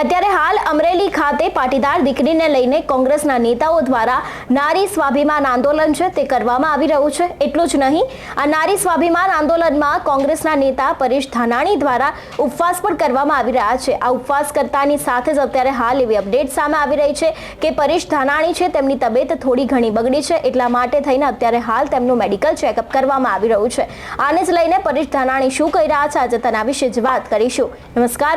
અત્યારે હાલ અમરેલી ખાતે પાટીદાર દીકરીને લઈને કોંગ્રેસના નેતાઓ દ્વારા નારી સ્વાભિમાન આંદોલન છે તે કરવામાં આવી રહ્યું છે. એટલું જ નહીં, આ નારી સ્વાભિમાન આંદોલનમાં કોંગ્રેસના નેતા પરેશ ધાનાણી દ્વારા ઉપવાસ પણ કરવામાં આવી રહ્યા છે. આ ઉપવાસ કરતાની સાથે જ અત્યારે હાલ એવી અપડેટ સામે આવી રહી છે કે પરેશ ધાનાણી છે તેમની તબિયત થોડી ઘણી બગડી છે, એટલા માટે થઈને અત્યારે હાલ તેમનું મેડિકલ ચેકઅપ કરવામાં આવી રહ્યું છે. આને જ લઈને પરેશ ધાનાણી શું કહી રહ્યા છે, આજે તેના વિશે જ વાત કરીશું. નમસ્કાર.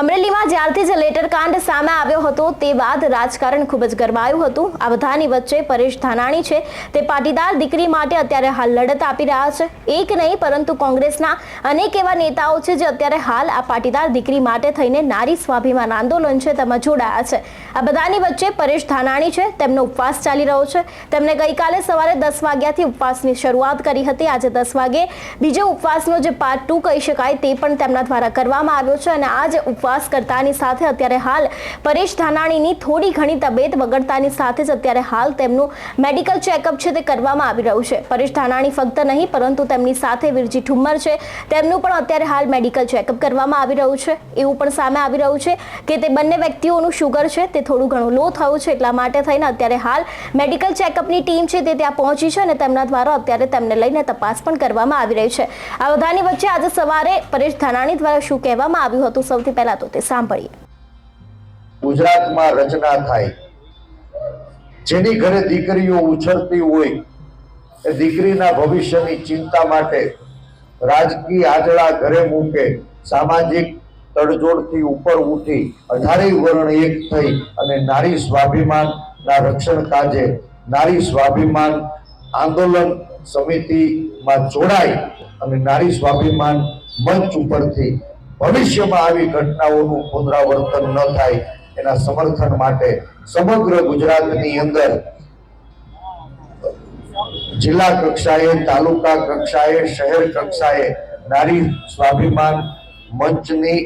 અમરેલીમાં જ્યારથી જ લેટર કાંડ સામે આવ્યો હતો તે બાદ રાજકારણ ખૂબ જ ગરમાયું હતું. આ બધાની વચ્ચે પરેશ ધાનાણી છે. તે પાટીદાર દીકરી માટે અત્યારે હાલ લડત આપી રહ્યા છે. એક નહીં, પરંતુ કોંગ્રેસના અનેક એવા નેતાઓ છે જે અત્યારે હાલ આ પાટીદાર દીકરી માટે થઈને નારી સ્વાભિમાન આંદોલન છે તેમાં જોડાયા છે. આ બધાની વચ્ચે પરેશ ધાનાણી છે. તેમનો ઉપવાસ ચાલી રહ્યો છે. તેમણે ગઈકાલે સવારે દસ વાગ્યાથી ઉપવાસની શરૂઆત કરી હતી. આજે દસ વાગે બીજો ઉપવાસનો જે પાર્ટ ટુ કહી શકાય તે પણ તેમના દ્વારા કરવામાં આવ્યો છે અને આ જે ઉપવાસ કરતાની સાથે અત્યારે હાલ પરેશ ધાનાણીની થોડી ઘણી તબિયત બગડતાની સાથે જ અત્યારે હાલ તેમનું મેડિકલ ચેકઅપ છે તે કરવામાં આવી રહ્યું છે. પરેશ ધાનાણી ફક્ત નહીં, પરંતુ તેમની સાથે વિરજી ઠુમ્મર છે. તેમનું પણ અત્યારે હાલ મેડિકલ ચેકઅપ કરવામાં આવી રહ્યું છે. એવું પણ સામે આવી રહ્યું છે કે તે બંને વ્યક્તિઓનું શુગર છે, તે થોડું ઘણું લો થયું છે, એટલા માટે થઈને અત્યારે હાલ મેડિકલ ચેકઅપની ટીમ છે તે ત્યાં પહોંચી છે અને તેમના દ્વારા અત્યારે તેમને લઈને તપાસ પણ કરવામાં આવી રહી છે. આ બધાની વચ્ચે આજે સવારે પરેશ ધાનાણી દ્વારા શું કહેવામાં આવ્યું હતું? સૌથી પહેલા તો તે સાંભળીએ. ગુજરાતમાં રચના થાય. જેની ઘરે દીકરીઓ ઉછળતી હોય, એ દીકરીના ભવિષ્યની ચિંતા માટે રાજકીય આજળા ઘરે મૂકે, સામાજિક તડજોડથી ઉપર ઉઠી, અઢારેય વર્ણ એક થઈ અને નારી સ્વાભિમાનના રક્ષણ કાજે નારી સ્વાભિમાન આંદોલન સમિતિમાં જોડાઈ અને નારી સ્વાભિમાન મંચ ઉપરથી ભવિષ્યમાં આવી ઘટનાઓનું પુનરાવર્તન ન થાય એના સમર્થન માટે સમગ્ર ગુજરાતની અંદર જિલ્લા કક્ષાએ, તાલુકા કક્ષાએ, શહેર કક્ષાએ નારી સ્વાભિમાન મંચની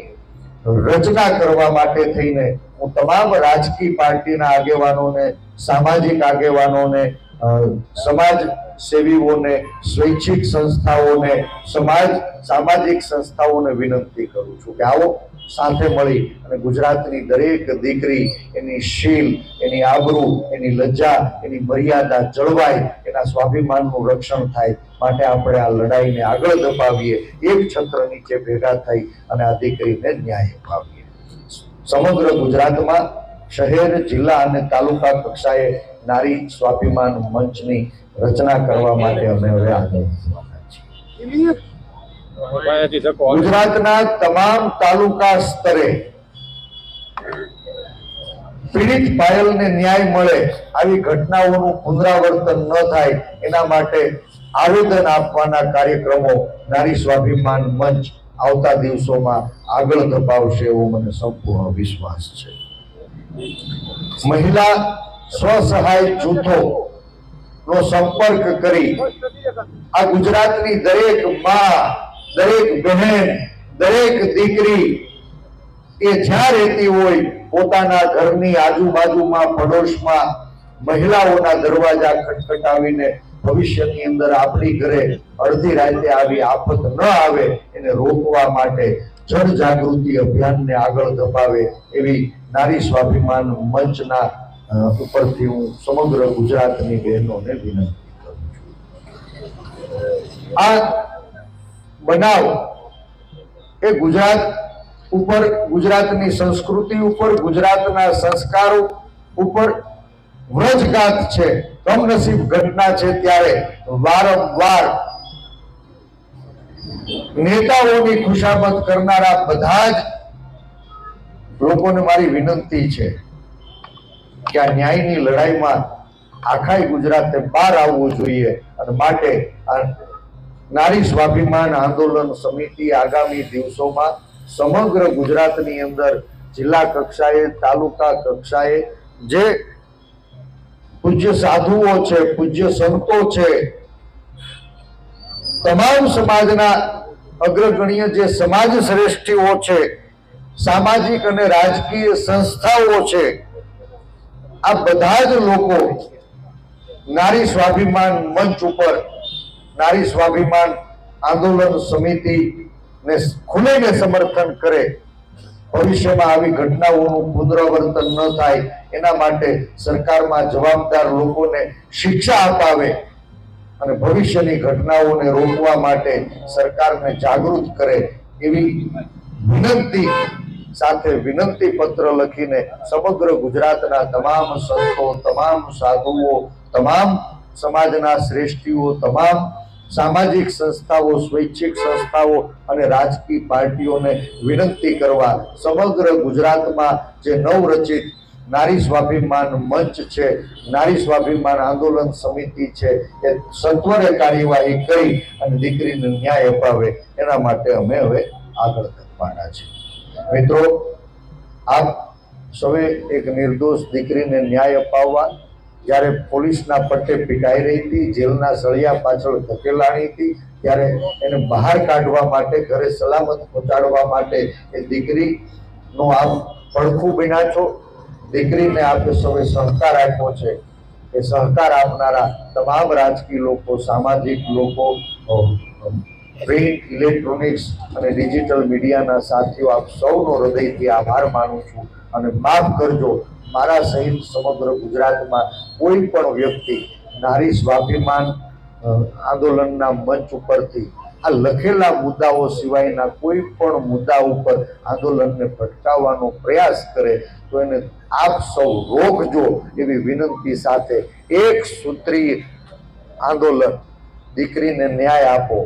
રચના કરવા માટે થઈને હું તમામ રાજકીય પાર્ટીના આગેવાનોને, સામાજિક આગેવાનોને સમાજ સેવીઓને, સ્વૈચ્છિક સંસ્થાઓને, સમાજ, સામાજિક સંસ્થાઓને વિનંતી કરું છું કે આવો સાથે મળી અને ગુજરાતની દરેક દીકરી એની શીલ, એની આબરૂ, એની લજ્જા, એની મર્યાદા જળવાય, એના સ્વાભિમાનનું રક્ષણ થાય માટે આપણે આ લડાઈને આગળ દબાવીએ એક છત્ર નીચે ભેગા થઈ અને આ દીકરીને ન્યાય અપાવીએ. સમગ્ર ગુજરાતમાં શહેર, જિલ્લા અને તાલુકા કક્ષાએ નારી સ્વાભિમાન મંચની રચના કરવા માટે અમે હવે આગળ. ગુજરાતના તમામ તાલુકા સ્તરે પીડિત પાયલને ન્યાય મળે આવી ઘટનાઓનું પુનરાવર્તન ન થાય એના માટે આવેદન આપવાના કાર્યક્રમો નારી સ્વાભિમાન મંચ આવતા દિવસોમાં આગળ ધપાવશે એવો મને સંપૂર્ણ વિશ્વાસ છે મહિલા સ્વસહાય જૂથો નો સંપર્ક કરી. આ ગુજરાતની દરેકમાં, દરેક બહેન, દરેક દીકરી એ જ્યાં રહેતી હોય પોતાના ઘરની આજુબાજુમાં, પડોશમાં મહિલાઓના દરવાજા ખટખટાવીને ભવિષ્યની અંદર આપણી ઘરે અડધી રાતે આવી આફત ન આવે એને રોકવા માટે જનજાગૃતિ અભિયાનને આગળ ધપાવે એવી નારી સ્વાભિમાન મંચના ઉપરથી હું સમગ્ર ગુજરાતની બહેનોને વિનંતી આ બનાવ એ ગુજરાત ઉપર, ગુજરાતની સંસ્કૃતિ ઉપર, ગુજરાતના સંસ્કારો ઉપર વ્રજગાત છે, કમનસીબ ઘટના છે ત્યારે વારંવાર નેતાઓની ખુશામત કરનારા બધા જ લોકોને મારી વિનંતી છે. કે આ ન્યાયની લડાઈમાં આખાય ગુજરાતે બહાર આવવું જોઈએ અને માટે નારી સ્વાભિમાન આંદોલન સમિતિ આગામી દિવસોમાં સમગ્ર ગુજરાતની અંદર જિલ્લા કક્ષાએ, તાલુકા કક્ષાએ જે પૂજ્ય સાધુઓ છે, પૂજ્ય સંતો છે, તમામ સમાજના અગ્રગણ્ય જે સમાજ શ્રેષ્ઠીઓ છે, સામાજિક અને રાજકીય સંસ્થાઓ છે આ બધા જ લોકો નારી સ્વાભિમાન મંચ ઉપર, નારી સ્વાભિમાન આંદોલન સમિતિ ને ખુલીને સમર્થન કરે, ભવિષ્યમાં આવી ઘટનાઓનું પુનરાવર્તન ન થાય, એના માટે સરકારમાં જવાબદાર લોકોને શિક્ષા અપાવે અને ભવિષ્યની ઘટનાઓને રોકવા માટે સરકારને જાગૃત કરે એવી વિનંતી સાથે વિનંતી પત્ર લખીને સમગ્ર ગુજરાતના તમામ સંતો, તમામ સાધુઓ, તમામ સમાજના શ્રેષ્ઠીઓ, તમામ સામાજિક સંસ્થાઓ, સ્વૈચ્છિક સંસ્થાઓ અને રાજકીય પાર્ટીઓને વિનંતી કરવા સમગ્ર ગુજરાતમાં જે નવરચિત નારી સ્વાભિમાન મંચ છે, નારી સ્વાભિમાન આંદોલન સમિતિ છે, એ સત્વરે કાર્યવાહી કરી અને દીકરીને ન્યાય અપાવે. એના માટે અમે હવે આગળ વધવાના છે મિત્રો, આપ સૌએ એક નિર્દોષ દીકરીને ન્યાય અપાવવા, જ્યારે પોલીસના પટ્ટે પીટાઈ રહી હતી, જેલના સળિયા પાછળ ધકેલાણી હતી, ત્યારે એને બહાર કાઢવા માટે, ઘરે સલામત પહોંચાડવા માટે એ દીકરીનું આપ પડખું બન્યા છો. દીકરીને આપે સૌએ સહકાર આપ્યો છે. એ સહકાર આપનારા તમામ રાજકીય લોકો, સામાજિક લોકો પ્રિન્ટ ઇલેક્ટ્રોનિક્સ અને ડિજિટલ મીડિયાના સાથીઓ, આપ સૌનો હૃદયથી આભાર માનું છું. અને માફ કરજો, મારા સહિત સમગ્ર ગુજરાતમાં કોઈ પણ વ્યક્તિ નારી સ્વાભિમાન આંદોલનના મંચ ઉપરથી આ લખેલા મુદ્દાઓ સિવાયના કોઈ પણ મુદ્દા ઉપર આંદોલનને ભટકાવવાનો પ્રયાસ કરે, તો એને આપ સૌ રોકજો એવી વિનંતી સાથે એક સૂત્રીય આંદોલન દીકરીને ન્યાય આપો.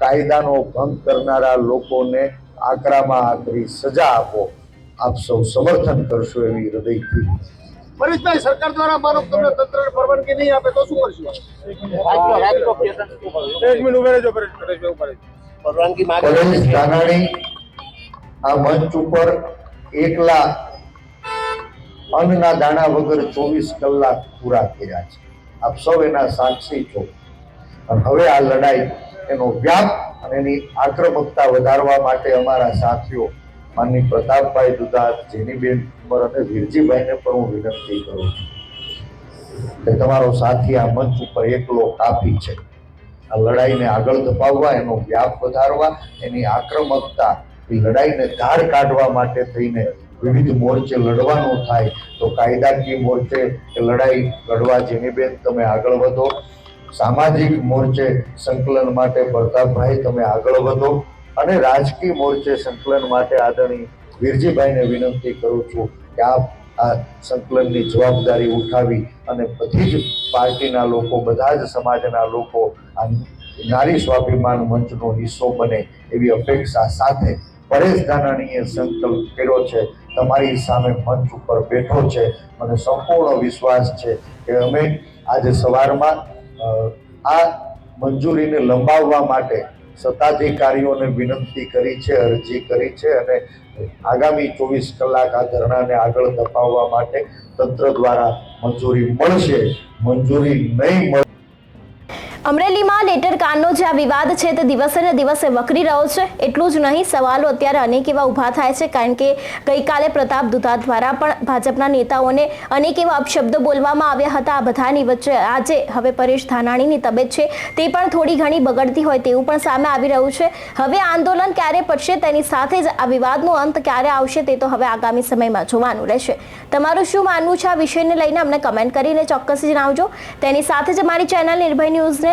કાયદાનો ભંગ કરનારા લોકોને આકરામાં આકરી સજા આપો. આપ સૌ સમર્થન કરશો એવી હૃદયથી. પરેશભાઈ સરકાર દ્વારા માનો તમને તંત્રને પરવાનગી નહીં આપે તો શું કરશો? એક મિનિટ ઊભા રહેજો પરેશ પરેશભાઈ ઊભા રહેજો. પરવાનગી પરેશ ધાનાણી આ મંચ ઉપર એકલા અન્નના દાણા વગર ચોવીસ કલાક પૂરા કર્યા છે. આપ સૌ એના સાક્ષી છો. હવે આ લડાઈ એનો વ્યાપ અને એની આક્રમકતા વધારવા માટે અમારા સાથીઓ, માનની પ્રતાપભાઈ દુધાત જેનીબેન કુંવર અને વીરજીભાઈને પણ હું વિનંતી કરું છું કે તમારો સાથી આ મંચ ઉપર એકલો કાફી છે. આ લડાઈને આગળ ધપાવવા, એનો વ્યાપ વધારવા, એની આક્રમકતા, એ લડાઈને ધાર કાઢવા માટે થઈને વિવિધ મોરચે લડવાનું થાય તો કાયદાકીય મોરચે લડાઈ લડવા જેની બેન તમે આગળ વધો. સામાજિક મોરચે સંકલન માટે પ્રતાપભાઈ, તમે આગળ વધો. અને રાજકીય મોરચે સંકલન માટે આદરણીય વીરજીભાઈને વિનંતી કરું છું કે આપ આ સંકલનની જવાબદારી ઉઠાવી અને બધી જ પાર્ટીના લોકો, બધા જ સમાજના લોકો આ નારી સ્વાભિમાન મંચનો હિસ્સો બને એવી અપેક્ષા સાથે પરેશ ધાનાણીએ સંકલ્પ કર્યો છે. તમારી સામે મંચ ઉપર બેઠો છે. મને સંપૂર્ણ વિશ્વાસ છે કે અમે આજે સવારમાં આ મંજૂરીને લંબાવવા માટે સત્તાધિકારીઓને વિનંતી કરી છે, અરજી કરી છે અને આગામી ચોવીસ કલાક આ ધરણાને આગળ ધપાવવા માટે તંત્ર દ્વારા મંજૂરી મળશે. મંજૂરી નહીં મળે અમરેલીમાં લેટર કાનનો જે આ વિવાદ છે તે દિવસે ને દિવસે વકરી રહ્યો છે. એટલું જ નહીં, સવાલો અત્યારે અનેક એવા ઊભા થાય છે, કારણ કે ગઈકાલે પ્રતાપ દુધા દ્વારા પણ ભાજપના નેતાઓને અનેક એવા અપશબ્દો બોલવામાં આવ્યા હતા. આ બધાની વચ્ચે આજે હવે પરેશ ધાનાણીની તબિયત છે, તે પણ થોડી ઘણી બગડતી હોય તેવું પણ સામે આવી રહ્યું છે. હવે આંદોલન ક્યારે પડશે તેની સાથે જ આ વિવાદનો અંત ક્યારે આવશે તે તો હવે આગામી સમયમાં જોવાનું રહેશે. તમારું શું માનવું છે આ વિષયને લઈને? અમને કમેન્ટ કરીને ચોક્કસ જણાવજો. તેની સાથે જ અમારી ચેનલ નિર્ભય ન્યૂઝને